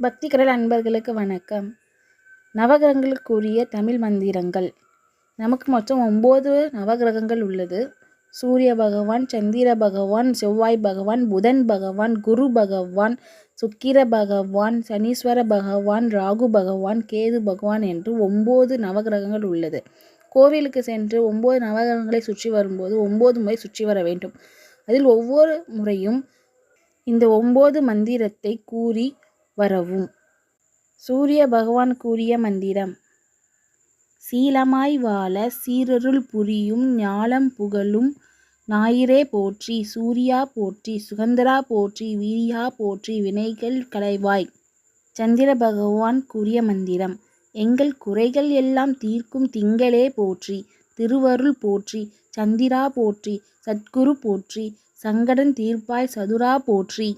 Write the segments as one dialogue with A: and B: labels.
A: பக்தி கடல் அன்பர்களுக்கு வணக்கம். நவகிரகங்களுக்குரிய தமிழ் மந்திரங்கள். நமக்கு மொத்தம் ஒம்பது நவகிரகங்கள் உள்ளது. சூரிய பகவான் சந்திர பகவான் செவ்வாய் பகவான் புதன் பகவான் குரு பகவான் சுக்கிர பகவான் சனீஸ்வர பகவான் ராகு பகவான் கேது பகவான் என்று ஒம்பது நவகிரகங்கள் உள்ளது. கோவிலுக்கு சென்று ஒம்பது நவகிரகங்களை சுற்றி வரும்போது ஒம்பது முறை சுற்றி வர வேண்டும். அதில் ஒவ்வொரு முறையும் இந்த ஒம்பது மந்திரத்தை கூறி வரவும். சூரிய பகவான் கூறிய மந்திரம். சீலமாய் வாழ சீரருள் புரியும் ஞாலம் புகழும் ஞாயிறே போற்றி சூர்யா போற்றி சுகந்தரா போற்றி வீரியா போற்றி வினைகள் களைவாய். சந்திர பகவான் கூறிய மந்திரம். எங்கள் குறைகள் எல்லாம் தீர்க்கும் திங்களே போற்றி திருவருள் போற்றி சந்திரா போற்றி சத்குரு போற்றி சங்கடன் தீர்ப்பாய் சதுரா போற்றி.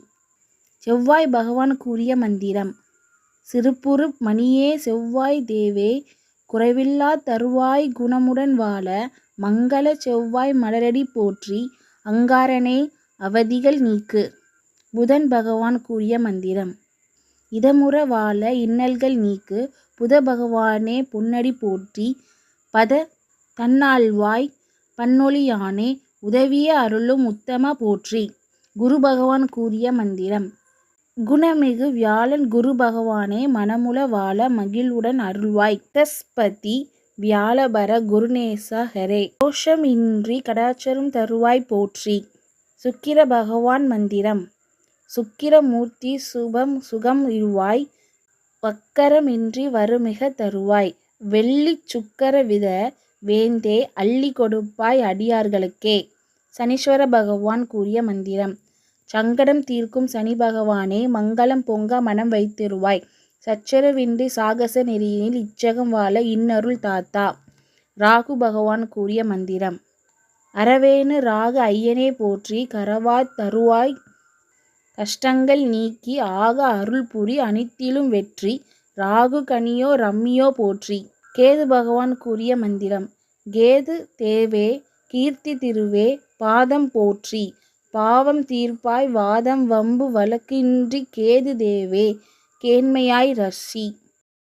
A: செவ்வாய் பகவான் கூறிய மந்திரம். சிறுபுறு மணியே செவ்வாய் தேவே குறைவில்லா தருவாய் குணமுடன் வாழ மங்கள செவ்வாய் மலரடி போற்றி அங்காரனே அவதிகள் நீக்கு. புதன் பகவான் கூறிய மந்திரம். இதமுற வாழ இன்னல்கள் நீக்கு புத பகவானே பொன்னடி போற்றி பத தன்னால்வாய் பன்னொழியானே உதவிய அருளும் உத்தம போற்றி. குரு பகவான் கூறிய மந்திரம். குணமிகு வியாழன் குரு பகவானே மனமுல வாழ மகிழ்வுடன் அருள்வாய். தஸ்பதி வியாழபர குருநேச ஹரே. கோஷம் இன்றி கடாச்சரும் தருவாய் போற்றி. சுக்கிர பகவான் மந்திரம். சுக்கிரமூர்த்தி சுபம் சுகம் இருவாய் வக்கரமின்றி வருமிக தருவாய். வெள்ளி சுக்கர வித வேந்தே அள்ளி கொடுப்பாய் அடியார்களுக்கே. சனீஸ்வர பகவான் கூறிய மந்திரம். சங்கடம் தீர்க்கும் சனி பகவானே மங்களம் பொங்க மனம் வைத்திருவாய். சச்சரவின்றி சாகச நெறியினில் இச்சகம் வாழ இன்னருள் தாத்தா. ராகு பகவான் கூறிய மந்திரம். அரவேணு ராகு ஐயனே போற்றி கரவாய் தருவாய். கஷ்டங்கள் நீக்கி ஆக அருள் புரி அனைத்திலும் வெற்றி. ராகு கனியோ ரம்மியோ போற்றி. கேது பகவான் கூறிய மந்திரம். கேது தேவே கீர்த்தி திருவே பாதம் போற்றி. பாவம் தீர்ப்பாய் வாதம் வம்பு வழக்கின்றி கேது தேவே. கேண்மையாய் ரஷி